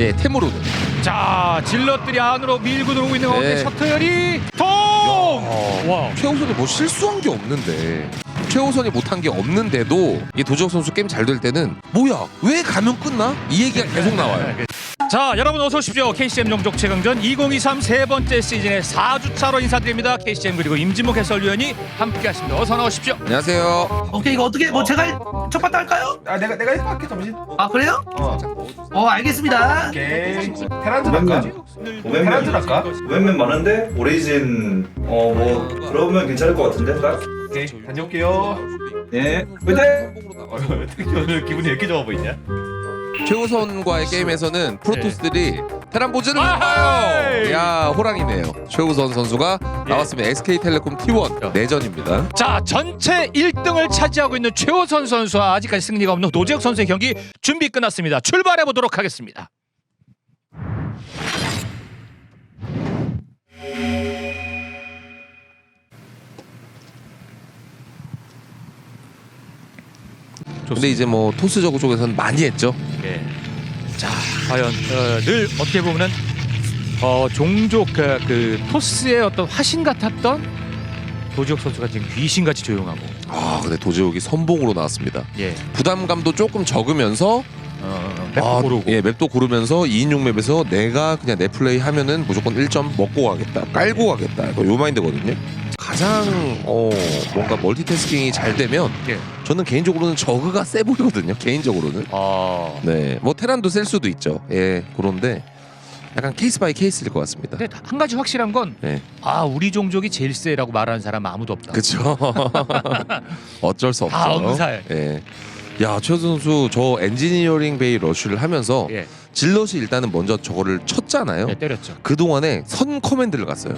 예, 템으로는. 자 질럿들이 안으로 밀고 들어오고 있는 가운데 네. 셔틀이 통! 와. 최우선이 뭐 실수한 게 없는데 최우선이 못한 게 없는데도 이 도지혁 선수 게임 잘 될 때는 뭐야 왜 가면 끝나? 이 얘기가 계속 나와요. 자 여러분 어서 오십시오 KCM 용족 최강전 2023 세 번째 시즌의 4주차로 인사드립니다 KCM 그리고 임진목 해설위원이 함께하십니다 어서 나오십시오 안녕하세요. 오케이 이거 어떻게 뭐 제가 첫 번째 할까요? 아 내가 내가 할게 점심. 아 그래요? 어. 어 알겠습니다. 오케이. 테란즈 할까? 테란즈 할까? 오맨맨 많은데 오리진 어뭐 그러면 괜찮을 것 같은데 딱? 오케이. 다녀올게요. 예 어, 어떻게 오늘 기분이 왜 이렇게 좋아 보이냐? 최우선과의 게임에서는 프로토스들이 테란 보즈를 아하이! 야 호랑이네요. 최우선 선수가 나왔으면 SK텔레콤 T1 내전입니다. 자 전체 1등을 차지하고 있는 최호선 선수와 아직까지 승리가 없는 노재혁 선수의 경기 준비 끝났습니다. 출발해 보도록 하겠습니다 근데 이제 뭐 토스 저그 쪽에서는 많이 했죠. 예. 자 과연 어, 늘 어떻게 보면은 어, 종족 그, 그 토스의 어떤 화신 같았던 도지혁 선수가 지금 귀신같이 조용하고 아 근데 도지혁이 선봉으로 나왔습니다. 예 부담감도 조금 적으면서 어, 맵 아, 고르고 예, 맵도 고르면서 2인용 맵에서 내가 그냥 내 플레이 하면은 무조건 1점 먹고 가겠다. 깔고 가겠다. 이거 요 마인드거든요. 가장 어 뭔가 멀티태스킹이 잘 되면 예. 저는 개인적으로는 저그가 세 보이거든요. 개인적으로는. 어, 네. 뭐 테란도 셀 수도 있죠. 예. 그런데 약간 케이스 바이 케이스일 것 같습니다. 근데 한 가지 확실한 건 네. 아 우리 종족이 제일 세라고 말하는 사람 은 아무도 없다. 그렇죠. 어쩔 수 없죠. 다 엄살. 예. 야, 최 선수 저 엔지니어링 베이 러쉬를 하면서 예, 질럿이 일단은 먼저 저거를 쳤잖아요. 예, 때렸죠. 그 동안에 선 커맨드를 갔어요.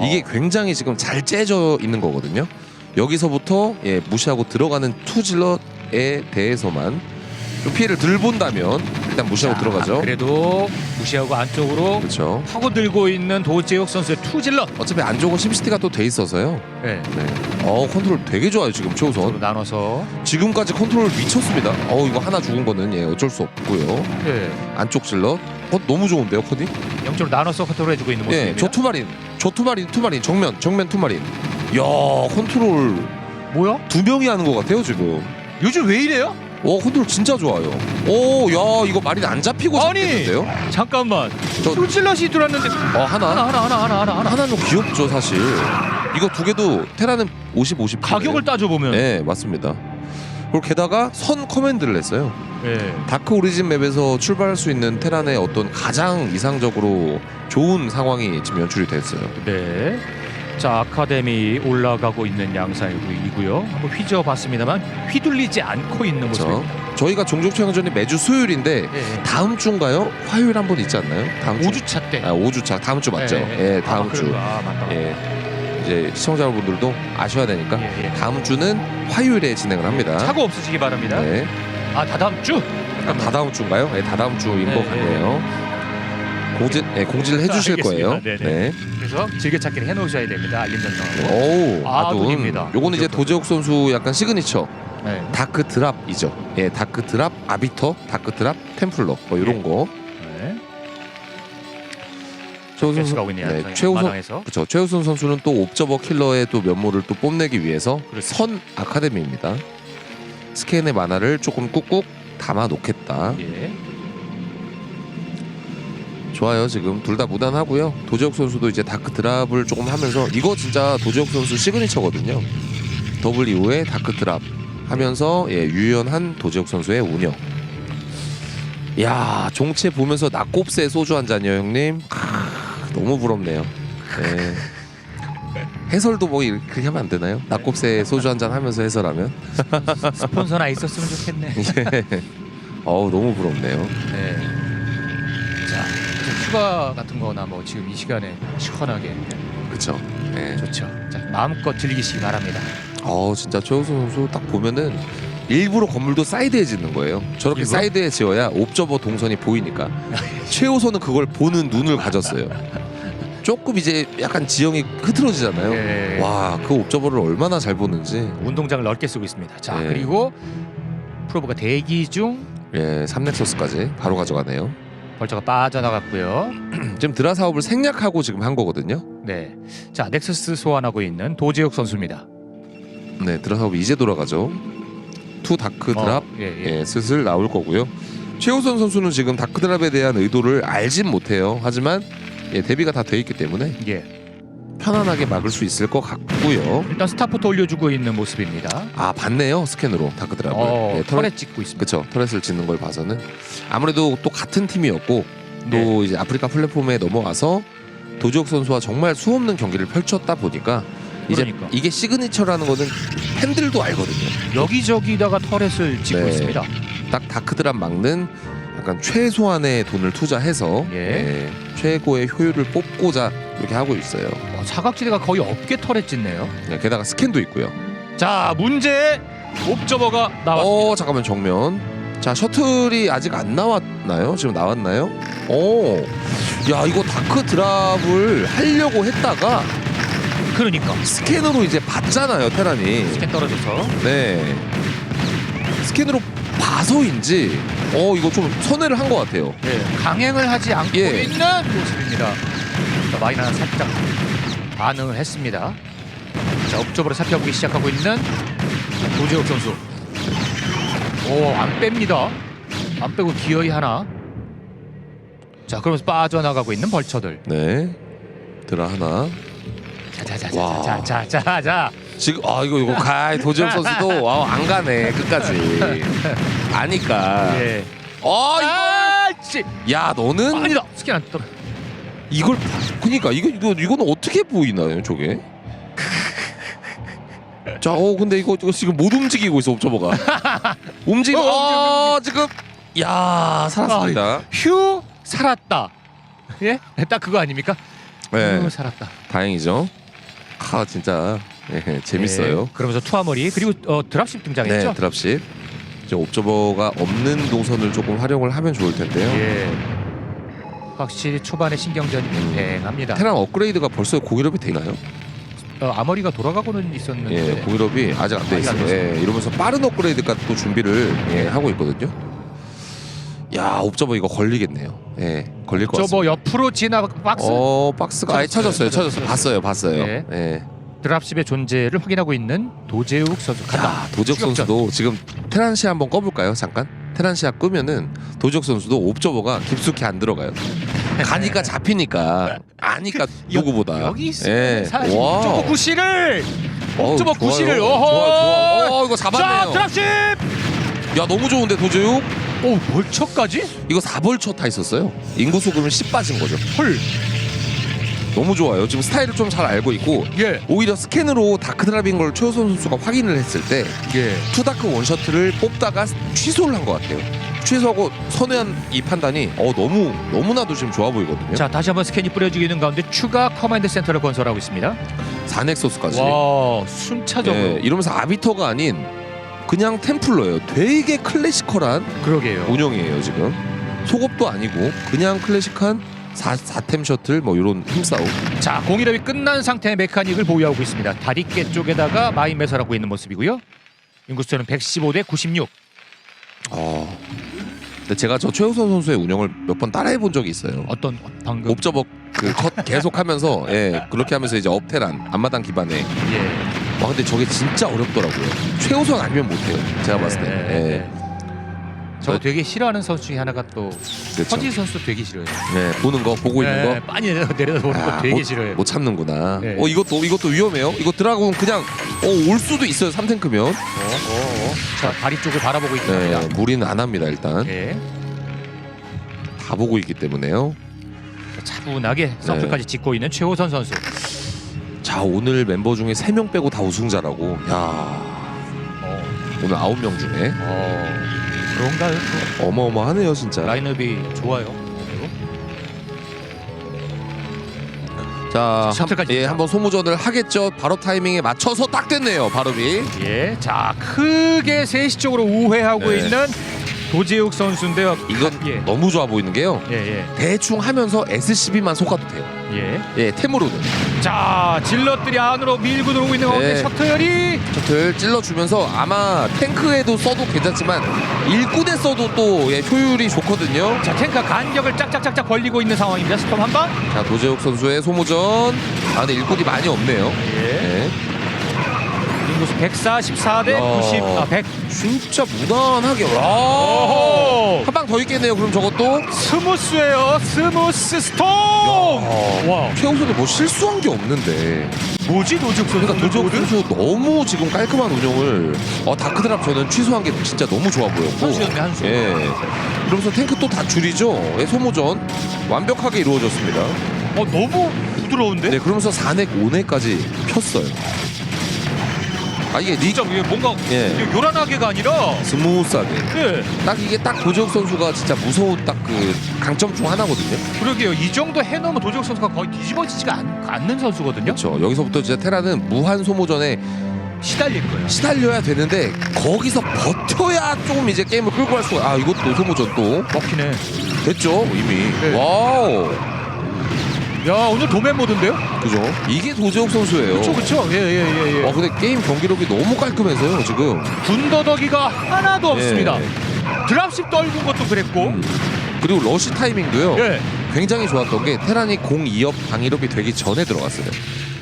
이게 어. 굉장히 지금 잘 째져 있는 거거든요. 여기서부터 예, 무시하고 들어가는 투질럿에 대해서만 좀 피해를 덜 본다면 일단 무시하고 자, 들어가죠. 그래도 무시하고 안쪽으로 그렇죠. 파고들고 있는 도재혁 선수의 투질럿. 어차피 안쪽은 심시티가 또 돼 있어서요. 예. 네. 어 컨트롤 되게 좋아요 지금 최우선. 나눠서 지금까지 컨트롤 미쳤습니다. 어 이거 하나 죽은 거는 예 어쩔 수 없고요. 예, 안쪽 질럿. 어 너무 좋은데요 코디? 영적으로 나눠서 컨트롤 해주고 있는 모습입니다. 예, 저 투마린, 저 투마린, 투마린 정면, 정면 투마린. 야 컨트롤 뭐야? 두 명이 하는 것 같아요 지금. 요즘 왜 이래요? 오 컨트롤 진짜 좋아요. 오, 야 이거 마린 안 잡히고 아니! 잡겠는데요? 잠깐만. 저- 투질럿이 들어왔는데 어 하나, 하나 하나 하나 하나 하나 하나. 하나는 귀엽죠 사실. 이거 두 개도 테라는 50, 50. 가격을 따져 보면. 네 맞습니다. 그리고 게다가 선 커맨드를 냈어요. 예. 다크 오리진 맵에서 출발할 수 있는 테란의 어떤 가장 이상적으로 좋은 상황이 지금 연출이 됐어요. 네. 자 아카데미 올라가고 있는 양상이고요. 한번 휘저어봤습니다만 휘둘리지 않고 있는 그렇죠. 모습입니다. 저희가 종족체형전이 매주 수요일인데 예. 다음 주인가요? 화요일 한 번 있지 않나요? 다음 주. 5주차 때. 아, 5주차 다음 주 맞죠? 예, 예, 다음 아, 주. 그런가. 아, 맞다. 예. 이제 시청자분들도 아셔야 되니까 예, 예. 다음 주는 화요일에 진행을 합니다. 사고 없으시기 바랍니다. 네. 아 다다음 주. 아, 다다음 주인가요? 네, 다다음 주인 네, 것 같네요. 공지, 네, 공지를 해주실 알겠습니다. 거예요. 네네. 네. 그래서 즐겨찾기를 해놓으셔야 됩니다. 알림 전송으로. 오우, 아, 아둔. 눈입니다. 요거는 이제 도재욱 선수 약간 시그니처 네. 다크 드랍이죠. 예, 다크 드랍 아비터, 다크 드랍 템플러 뭐 이런 예. 거. 네. 최우선 가고 있네요. 네, 최우선 마당에서. 그렇죠. 최우선 선수는 또 옵저버 킬러의 또 면모를 또 뽐내기 위해서 그렇죠. 선 아카데미입니다. 스캔의 만화를 조금 꾹꾹 담아 놓겠다. 예. 좋아요. 지금 둘 다 무난하고요. 도재욱 선수도 이제 다크 드랍을 조금 하면서 이거 진짜 도재욱 선수 시그니처거든요. 더블 이후에 다크 드랍 하면서 예, 유연한 도재욱 선수의 운영. 야 종채 보면서 낙곱새 소주 한 잔이요 형님. 크, 너무 부럽네요. 네. 해설도 뭐 이렇게 하면 안 되나요? 낙곱새 소주 한 잔 하면서 해설하면. 스폰서나 있었으면 좋겠네. 예. 어우 너무 부럽네요. 네. 휴가 같은 거나 뭐 지금 이 시간에 시원하게 그렇죠. 네. 좋죠. 자, 마음껏 즐기시기 바랍니다. 어 진짜 최우수 선수 딱 보면은 일부러 건물도 사이드에 짓는 거예요. 저렇게 일부러? 사이드에 지어야 옵저버 동선이 보이니까. 최우선은 그걸 보는 눈을 가졌어요. 조금 이제 약간 지형이 흐트러지잖아요. 예. 와 그 옵저버를 얼마나 잘 보는지. 운동장을 넓게 쓰고 있습니다. 자, 네. 그리고 프로브가 대기 중 예, 3넥서스까지 바로 가져가네요. 벌처가 빠져나갔고요. 지금 드라 사업을 생략하고 지금 한 거거든요. 네. 자, 넥서스 소환하고 있는 도재욱 선수입니다. 네, 드라 사업이 이제 돌아가죠. 투 다크 드랍 어, 예, 예. 예, 슬슬 나올 거고요. 최우선 선수는 지금 다크 드랍에 대한 의도를 알진 못해요. 하지만 예, 대비가 다 돼 있기 때문에 예. 편안하게 막을 수 있을 것 같고요. 일단 스타포트 올려주고 있는 모습입니다. 아 봤네요 스캔으로 다크 드랍을. 어, 예, 털에 찍고 있습니다. 그쵸 터렛을 짓는 걸 봐서는 아무래도 또 같은 팀이었고 또 네. 이제 아프리카 플랫폼에 넘어와서 도지혁 선수와 정말 수없는 경기를 펼쳤다 보니까 이제 그러니까. 이게 시그니처라는 거는 팬들도 알거든요. 여기저기다가 터렛을 찍고 네. 있습니다. 딱 다크드랍 막는 약간 최소한의 돈을 투자해서 예. 예, 최고의 효율을 뽑고자 이렇게 하고 있어요. 어, 사각지대가 거의 없게 터렛 짓네요. 네, 게다가 스캔도 있고요. 자, 문제 옵저버가 나왔습니다. 어 잠깐만 정면. 자 셔틀이 아직 안 나왔나요? 지금 나왔나요? 오, 야 이거 다크 드랍을 하려고 했다가 그러니까 스캔으로 이제 봤잖아요 테란이. 스캔 떨어져서 네. 스캔으로 봐서인지 어 이거 좀 선회를 한 것 같아요. 예, 강행을 하지 않고 예. 있는 모습입니다. 자, 마이너는 살짝 반응을 했습니다. 자, 옵저버를 살펴보기 시작하고 있는 도재욱 선수. 오, 안 뺍니다. 안 빼고 기어이 하나. 자, 그러면서 빠져나가고 있는 벌처들. 네. 드라 하나. 와. 자자자자자자자. 지금 아 이거 이거 가이 도지혁 선수도 아, 안 가네 끝까지. 아니까. 예. 어 이거. 아, 씨. 야 너는 아니다. 스캔 안 떨어. 이걸 그니까 이거 이거 이거는 어떻게 보이나요 저게? 자, 어 근데 이거, 이거 지금 못 움직이고 있어 옵저버가. 움직이. 어, 어, 지금 야 살았습니다. 휴 살았다. 예? 딱 그거 아닙니까? 네, 휴 살았다. 다행이죠. 아 진짜 예, 재밌어요. 네, 그러면서 투하머리 그리고 어, 드랍십 등장했죠. 네, 드랍십. 이제 옵저버가 없는 동선을 조금 활용을 하면 좋을 텐데요. 예. 확실히 초반에 신경전이 팽팽합니다. 테란 업그레이드가 벌써 공일업이 되나요? 어, 아머리가 돌아가고는 있었는데 예, 공일업이 아직 안 돼 아직 안 있어요. 예, 이러면서 빠른 업그레이드까지 또 준비를 예, 하고 있거든요. 야, 옵저버 이거 걸리겠네요. 예, 걸릴 것 같습니다. 옆으로 지나 박스 어, 박스가 아예 찾았어요. 찾았어요. 찾았어요. 봤어요. 봤어요. 예. 예. 드랍십의 존재를 확인하고 있는 도재욱 선수 간다. 야, 도적 추격전. 선수도 지금 테란 시 한번 꺼볼까요? 잠깐. 테란시아 끄면은 도적 선수도 옵저버가 깊숙이 안 들어가요. 가니까 잡히니까 아니까 누구보다. 여기. 사실 와. 옵저버 구실을 어우, 옵저버 좋아요. 구실을 좋아, 어허 좋아. 어, 이거 자 잡았네요. 드랍십 야, 너무 좋은데 도저육. 오 벌처까지 이거 4벌초 타 있었어요. 인구 소금을 10 빠진 거죠. 헐 너무 좋아요. 지금 스타일을 좀 잘 알고 있고 예. 오히려 스캔으로 다크 드랍인 걸 최호선 선수가 확인을 했을 때 예. 투다크 원셔틀을 뽑다가 취소를 한 것 같아요. 취소하고 선회한 이 판단이 어 너무 너무나도 지금 좋아 보이거든요. 자 다시 한번 스캔이 뿌려지고 있는 가운데 추가 커맨드 센터를 건설하고 있습니다. 4넥서스까지. 와 순차적으로 예, 이러면서 아비터가 아닌 그냥 템플러예요. 되게 클래시컬한 그러게요. 운영이에요 지금. 속업도 아니고 그냥 클래식한 4, 4템 셔틀 뭐 이런 힘싸움. 자 공일업이 끝난 상태의 메카닉을 보유하고 있습니다. 다리깨 쪽에다가 마인 매설하고 있는 모습이고요. 인구수는 115 대 96. 어. 근데 제가 저 최우선 선수의 운영을 몇 번 따라해 본 적이 있어요. 어떤 방금 옵저버 그컷 계속 하면서 예 그렇게 하면서 이제 업테란 앞마당 기반에 예. 와 근데 저게 진짜 어렵더라고요. 최우선 아니면 못해요. 제가 봤을 때. 네, 예. 네. 저거 되게 싫어하는 선수 중에 하나가 또 그렇죠. 서지 선수 되게 싫어요. 네 보는 거 보고 있는 네, 거. 많이 내려 내려다 보는 거 아, 되게 못, 싫어요. 못 참는구나. 네. 어 이것도 이것도 위험해요. 이거 드라곤 그냥 어 올 수도 있어요. 3탱크면. 어, 어, 어. 자 다리 쪽을 바라보고 네 있습니다. 무리는 안 합니다 일단. 예. 다 보고 있기 때문에요. 차분하게 서클까지 짓고 있는 최호선 선수. 자 오늘 멤버 중에 3명 빼고 다 우승자라고. 야 어, 오늘 9명 중에 어, 그런가요? 또 어마어마하네요 진짜. 라인업이 좋아요. 그리고 자, 셔틀까지 예. 한번 소모전을 하겠죠. 바로 타이밍에 맞춰서 딱 됐네요. 발음이. 예, 자 크게 세시 쪽으로 우회하고 네. 있는 도재욱 선수인데요. 이건 예. 너무 좋아 보이는 게요. 예, 예. 대충 하면서 SCB만 속아도 돼요. 예. 예, 템으로는 자, 질럿들이 안으로 밀고 들어오고 있는 가운데 네. 셔틀이 셔틀 찔러주면서 아마 탱크에도 써도 괜찮지만 일꾼에 써도 또 예, 효율이 좋거든요. 자, 탱크가 간격을 짝짝짝짝 벌리고 있는 상황입니다. 스톰 한 방. 자 도재욱 선수의 소모전. 아 근데 일꾼이 많이 없네요. 예. 네. 인구수 144대 야. 90. 아, 100. 진짜 무난하게. 와. 한 방 더 있겠네요. 그럼 저것도. 스무스예요. 스무스 스톰. 와. 최우선이 뭐 실수한 게 없는데. 뭐지 도지욱 선수? 그러니까 도재욱 선수 너무 지금 깔끔한 운영을. 어 다크드랍 저는 취소한 게 진짜 너무 좋아 보였고. 한수였네, 한수. 예. 그러면서 탱크 또 다 줄이죠. 예, 소모전 완벽하게 이루어졌습니다. 어, 너무 부드러운데? 네, 그러면서 4넥, 5넥까지 폈어요. 아 이게 리 진짜 이게 뭔가 예. 이게 요란하게가 아니라 스무스하게 예. 딱 이게 딱 도재욱 선수가 진짜 무서운 딱 그 강점 중 하나거든요. 그러게요. 이 정도 해놓으면 도지욱 선수가 거의 뒤집어지지가 않, 않는 선수거든요. 그렇죠. 여기서부터 진짜 테라는 무한 소모전에 시달릴 거예요. 시달려야 되는데 거기서 버텨야 조금 이제 게임을 끌고 갈 수가. 아 이것도 소모전 또 먹히네. 됐죠 이미. 네. 와우. 야 오늘 도맨 모드인데요? 그죠. 이게 도재욱 선수예요. 그렇죠, 그렇죠. 예예예 예, 예. 어 근데 게임 경기력이 너무 깔끔해서요 지금. 군더더기가 하나도 없습니다. 예. 드랍십 떨군 것도 그랬고. 음. 그리고 러시 타이밍도요. 예. 굉장히 좋았던 게 테란이 공 2업 방위롭이 되기 전에 들어갔어요.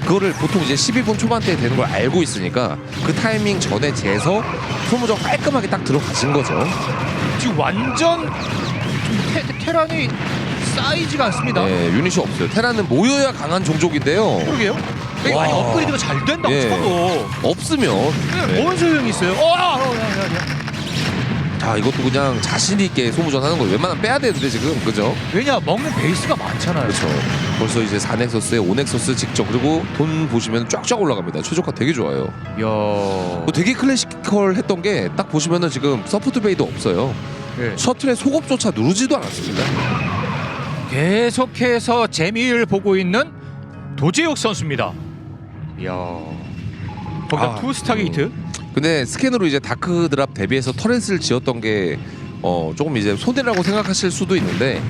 그거를 보통 이제 12분 초반대에 되는 걸 알고 있으니까 그 타이밍 전에 재서 소모전 깔끔하게 딱 들어가신 거죠. 지금 완전 좀 테, 테란이 쌓이지가 않습니다. 네, 유닛이 없어요. 테란은 모여야 강한 종족인데요. 그러게요. 이게 와. 많이 업그레이드가 잘 된다고 예. 쳐도 없으면 네. 뭔 소용이 있어요? 어, 야, 어, 야, 야, 야. 자 이것도 그냥 자신 있게 소모전 하는 거예요. 웬만하면 빼야 되는데 지금 그죠? 왜냐 먹는 베이스가 많잖아요. 그렇죠. 벌써 이제 4넥서스에 5넥서스 직접 그리고 돈 보시면 쫙쫙 올라갑니다. 최저가 되게 좋아요. 야, 뭐 되게 클래시컬 했던 게 딱 보시면은 지금 서포트 베이도 없어요. 예. 셔틀의 속업조차 누르지도 않았습니다. 계속해서 재미를 보고 있는 도재욱 선수입니다. 이야. 거기다 아, 투 스타게이트. 근데 스캔으로 이제 다크 드랍 대비해서 터렛을 지었던 게 어, 조금 이제 손해라고 생각하실 수도 있는데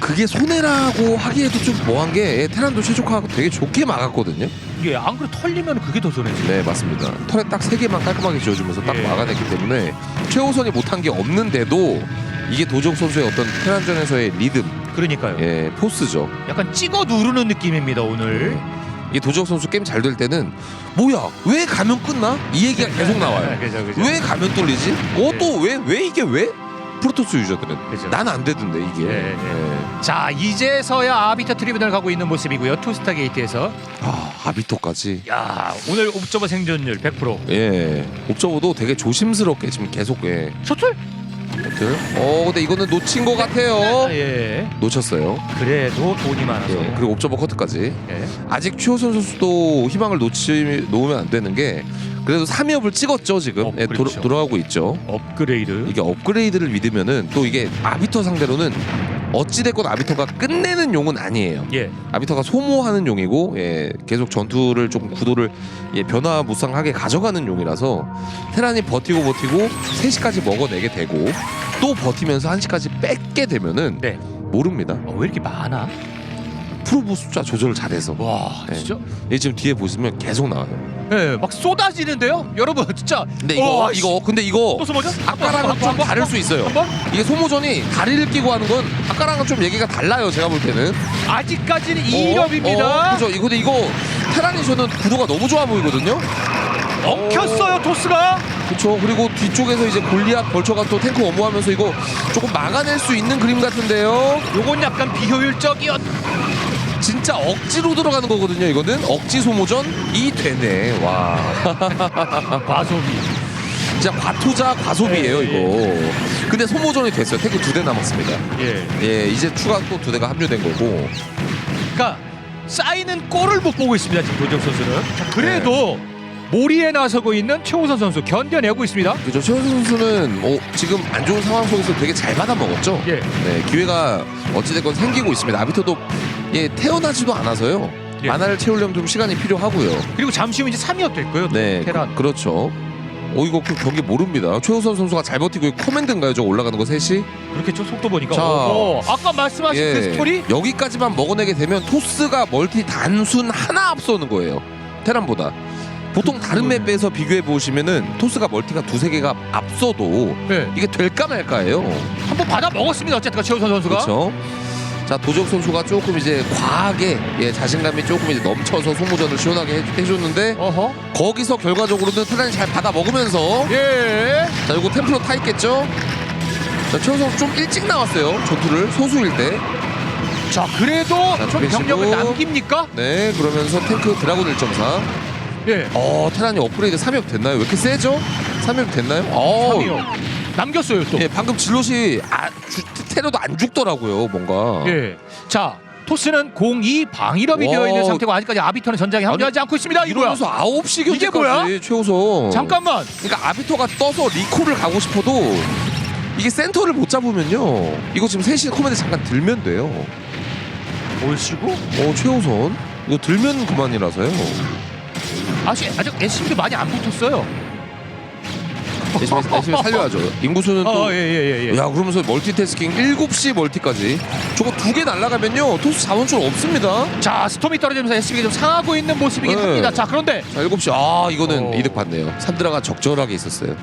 그게 손해라고 하기에도 좀 뭐한 게 테란도 최적화하고 되게 좋게 막았거든요. 이게 안 그래 털리면 그게 더 손해지. 네 맞습니다. 터렛 딱세 개만 깔끔하게 지어주면서 딱 예. 막아냈기 때문에 최우선이 못한 게 없는데도 이게 도적 선수의 어떤 테란전에서의 리듬, 그러니까요. 예 포스죠. 약간 찍어 누르는 느낌입니다 오늘. 이 도적 선수 게임 잘 될 때는 뭐야 왜 가면 끝나? 이 얘기가 계속 나와요. 그죠, 그죠. 왜 가면 뚫리지? 어 또 왜 왜 이게 왜? 프로토스 유저들은. 난 안 되던데 이게. 예, 예. 예. 자 이제서야 아비터 트리뷰널 가고 있는 모습이고요. 투스타 게이트에서. 아 아비토까지. 야 오늘 옵저버 생존율 100%. 예. 옵저버도 되게 조심스럽게 지금 계속 예. 셔틀? 셔틀. 어 근데 이거는 놓친 것 같아요. 예. 놓쳤어요. 그래도 돈이 많아서. 예. 그리고 옵저버 커트까지. 예. 아직 최호선 선수도 희망을 놓치 놓으면 안 되는 게 그래도 3위업을 찍었죠 지금. 어, 예, 그렇죠. 돌아, 돌아가고 있죠. 업그레이드. 이게 업그레이드를 믿으면은 또 이게 아비터 상대로는 어찌됐건 아비터가 끝내는 용은 아니에요. 예. 아비터가 소모하는 용이고 예, 계속 전투를 조금 구도를 예, 변화무쌍하게 가져가는 용이라서 테란이 버티고 버티고 3시까지 먹어내게 되고 또 버티면서 1시까지 뺏게 되면은 네. 모릅니다. 어, 왜 이렇게 많아? 프로브 숫자 조절을 잘해서 와 네. 진짜. 이 지금 뒤에 보시면 계속 나와요. 예, 막 쏟아지는데요, 여러분 진짜. 근데 이거 와, 이거 근데 이거 또? 아까랑은 좀 다를 수 있어요. 한번? 이게 소모전이 다리를 끼고 하는 건 아까랑은 좀 얘기가 달라요. 제가 볼 때는. 아직까지는 어? 2럽입니다. 어, 그죠. 이거 근데 이거 테란이 저는 구도가 너무 좋아 보이거든요. 엉켰어요 토스가. 그렇죠. 그리고 뒤쪽에서 이제 골리앗 벌처가 또 탱크 엄호하면서 이거 조금 막아낼 수 있는 그림 같은데요. 요건 약간 비효율적이었. 진짜 억지로 들어가는 거거든요. 이거는 억지 소모전이 되네. 와, 과소비. 진짜 과투자 과소비예요 예, 이거. 근데 소모전이 됐어요. 탱크 두대 남았습니다. 예. 예, 이제 추가 또 두 대가 합류된 거고. 그러니까 쌓이는 골을 못 보고 있습니다 지금 도적 선수는. 자, 그래도 모리에 나서고 있는 최우선 선수 견뎌내고 있습니다. 그죠. 최현수 선수는 뭐 지금 안 좋은 상황 속에서 되게 잘 받아 먹었죠. 예. 네, 기회가 어찌됐건 생기고 있습니다. 아비터도 예 태어나지도 않아서요. 예. 만화를 채우려면 좀 시간이 필요하고요. 그리고 잠시 후 이제 3위업 될 거예요. 네, 테란. 그, 그렇죠. 어 이거 그 경기 모릅니다. 최우선 선수가 잘 버티고 있고 커맨드인가요? 저 올라가는 거 셋이? 그렇겠죠 속도 보니까. 자. 어, 어. 아까 말씀하신 예. 그 스토리? 여기까지만 먹어내게 되면 토스가 멀티 단순 하나 앞서는 거예요. 테란보다. 보통 다른 그거는- 맵에서 비교해 보시면은 토스가 멀티가 두세 개가 앞서도 네. 이게 될까 말까예요. 한번 받아 먹었습니다. 어쨌든 최우선 선수가. 그렇죠. 자 도적 선수가 조금 이제 과하게 예, 자신감이 조금 이제 넘쳐서 소모전을 시원하게 해, 해줬는데 어허. 거기서 결과적으로는 테란이 잘 받아 먹으면서 예. 자 이거 템플러 타 있겠죠? 자 최우선 좀 일찍 나왔어요 전투를 소수일 때. 자 그래도 자, 좀. 병력을 남깁니까? 네 그러면서 탱크 드라곤 1.4. 예. 어 테란이 업그레이드 3역 됐나요? 왜 이렇게 세죠? 3역 됐나요? 어. 3위요. 남겼어요 또. 예 방금 질럿이 아, 주, 테러도 안 죽더라고요 뭔가. 예. 자 토스는 02 방일업이 와. 되어 있는 상태고 아직까지 아비터는 전장에 합류하지 않고 있습니다. 이거야. 이러면서 9시 이게 뭐야? 최우선. 잠깐만. 그러니까 아비토가 떠서 리콜을 가고 싶어도 이게 센터를 못 잡으면요. 이거 지금 셋이 코멘트 잠깐 들면 돼요. 뭘 쉬고? 어 최우선 이거 들면 그만이라서요. 아직 아직 SCB도 많이 안 붙었어요. 열심히, 열심히 살려야죠. 인구수는 또 어, 예, 예, 예, 예. 야 그러면서 멀티태스킹 7시 멀티까지 저거 두 개 날라가면요 토스 자원줄 없습니다 자, 스톰이 떨어지면서 SCB가 좀 상하고 있는 모습이긴 네. 합니다. 자, 그런데 자 7시 아 이거는 어. 이득 봤네요 산드라가 적절하게 있었어요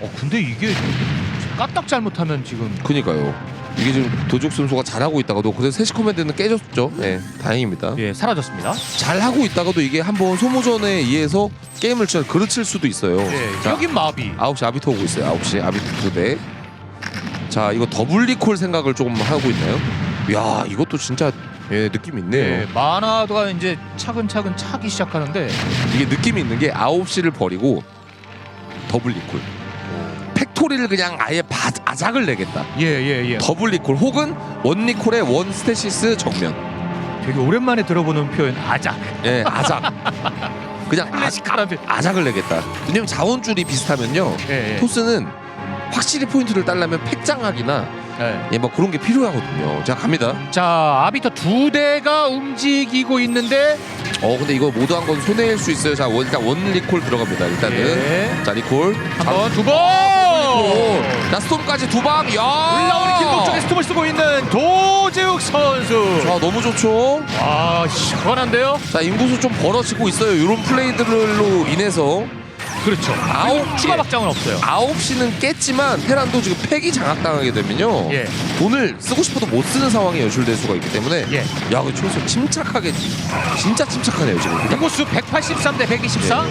어, 근데 이게 까딱 잘못하면 지금 그니까요 이게 지금 도적 선수가 잘하고 있다가도 그래서 세시 커맨드는 깨졌죠. 네 다행입니다. 예, 사라졌습니다. 잘하고 있다가도 이게 한번 소모전에 의해서 게임을 진짜 그르칠 수도 있어요. 예, 자 여긴 마비. 9시 아비토 오고 있어요. 9시 아비토 두대. 자 이거 더블 리콜 생각을 조금 하고 있나요? 야 이것도 진짜 예 느낌 있네요. 예, 마나도가 이제 차근차근 차기 시작하는데 이게 느낌이 있는 게 9시를 버리고 더블 리콜 팩토리를 그냥 아예 바, 아작을 내겠다 예, 예, 예. 더블 리콜 혹은 원 리콜의 원 스테시스 정면 되게 오랜만에 들어보는 표현 아작. 예 아작 그냥 아, 클래식한 표현. 아작을 내겠다 왜냐면 자원줄이 비슷하면요 예, 예. 토스는 확실히 포인트를 따려면 팩장악이나 예. 예, 뭐 그런 게 필요하거든요 자 갑니다 자, 아비터 두 대가 움직이고 있는데 어 근데 이거 모두 한 건 손해일 수 있어요 자 원, 일단 원 리콜 들어갑니다 일단은 예. 자 리콜 한 자, 번, 두 번. 리콜. 자 스톰까지 두방 야 올라오는 길목 쪽에 스톱을 쓰고 있는 도재욱 선수. 자 너무 좋죠 아, 시원한데요? 자 인구수 좀 벌어지고 있어요 이런 플레이들로 인해서 그렇죠. 아홉 추가 예. 박장은 없어요. 9시는 깼지만 테란도 지금 팩이 장악당하게 되면요 예. 돈을 쓰고 싶어도 못 쓰는 상황이 연출될 수가 있기 때문에 예. 야, 그 초소 침착하게 진짜 침착하네요 지금. 인구수 183 대 124.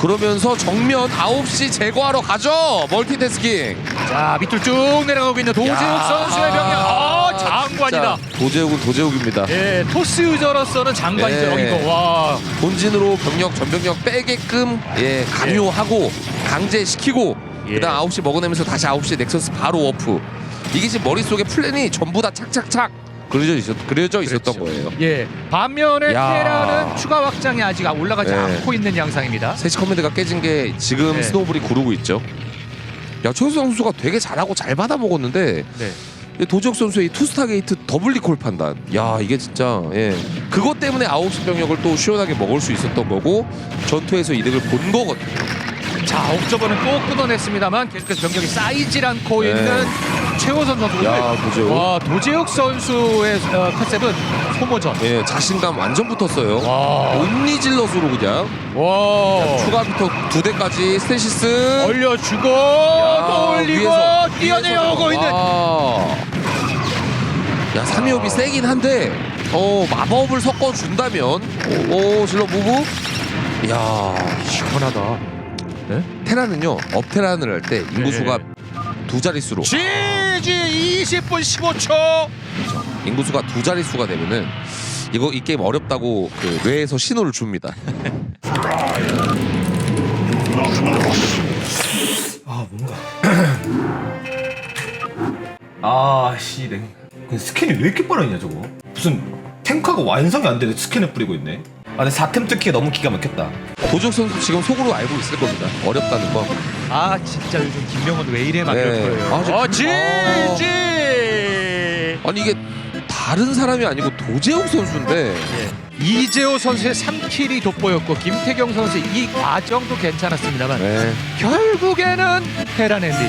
그러면서 정면 9시 제거하러 가죠. 멀티태스킹. 자, 밑으로 쭉 내려가고 있는 도재욱 야. 선수의 병력. 아, 장관이다. 진짜 도제욱은 도제욱입니다. 예, 토스 유저로서는 장관이죠. 예. 이거 와. 본진으로 병력 전병력 빼게끔 예 강요하고 강제시키고 예. 그다음 9시 먹어내면서 다시 9시 넥서스 바로 워프. 이게 지금 머릿속에 플랜이 전부 다 착착착 그려져 있었 그려져 있었던 그렇죠. 거예요. 예, 반면에 야. 테라는 추가 확장이 아직 올라가지 예. 않고 있는 양상입니다. 세시 커맨드가 깨진 게 지금 네. 스노우볼이 구르고 있죠. 야 최우수 선수가 되게 잘하고 잘 받아 먹었는데 네. 도적 선수의 이 투스타 게이트 더블리콜 판단. 야 이게 진짜 예 그것 때문에 아홉 시 병력을 또 시원하게 먹을 수 있었던 거고 전투에서 이득을 본 거거든요. 자, 옥저버는 또 끊어냈습니다만 계속해서 병력이 쌓이질 않고 네. 있는 최호선 선수. 야 도적. 와, 도재욱 선수의 어, 컨셉은 소모전. 예 자신감 완전 붙었어요. 와, 온리 질럿으로 그냥 와. 추가 비터 두 대까지 스테시스. 올려주고 야, 또 올리고 뛰어내려오고. 있는 와. 야 삼위업이 세긴 한데 어 마법을 섞어 준다면 오 질러 무브 야 시원하다. 테라는요 업테란을 할 때 인구수가 네. 두 자릿수로 GG 20분 15초. 인구수가 두 자릿수가 되면은 이거 이 게임 어렵다고 그 뇌에서 신호를 줍니다. 아 뭔가. 아씨 냉. 근데 스캔이 왜 이렇게 빠르냐 저거? 무슨 탱크가 완성이 안 되는 스캔을 뿌리고 있네? 아 근데 4템 뜯기가 너무 기가 막혔다 도적 선수 지금 속으로 알고 있을 겁니다. 어렵다는 거. 아 진짜 요즘 김명훈 왜 이래 막 네. 이럴 거예요. 아, 저- 어, GG. 아니 이게 다 다른 사람이 아니고 도재욱 선수인데 예. 이재호 선수의 3킬이 돋보였고 김태경 선수의 이 과정도 괜찮았습니다만 네. 결국에는 테란 엔딩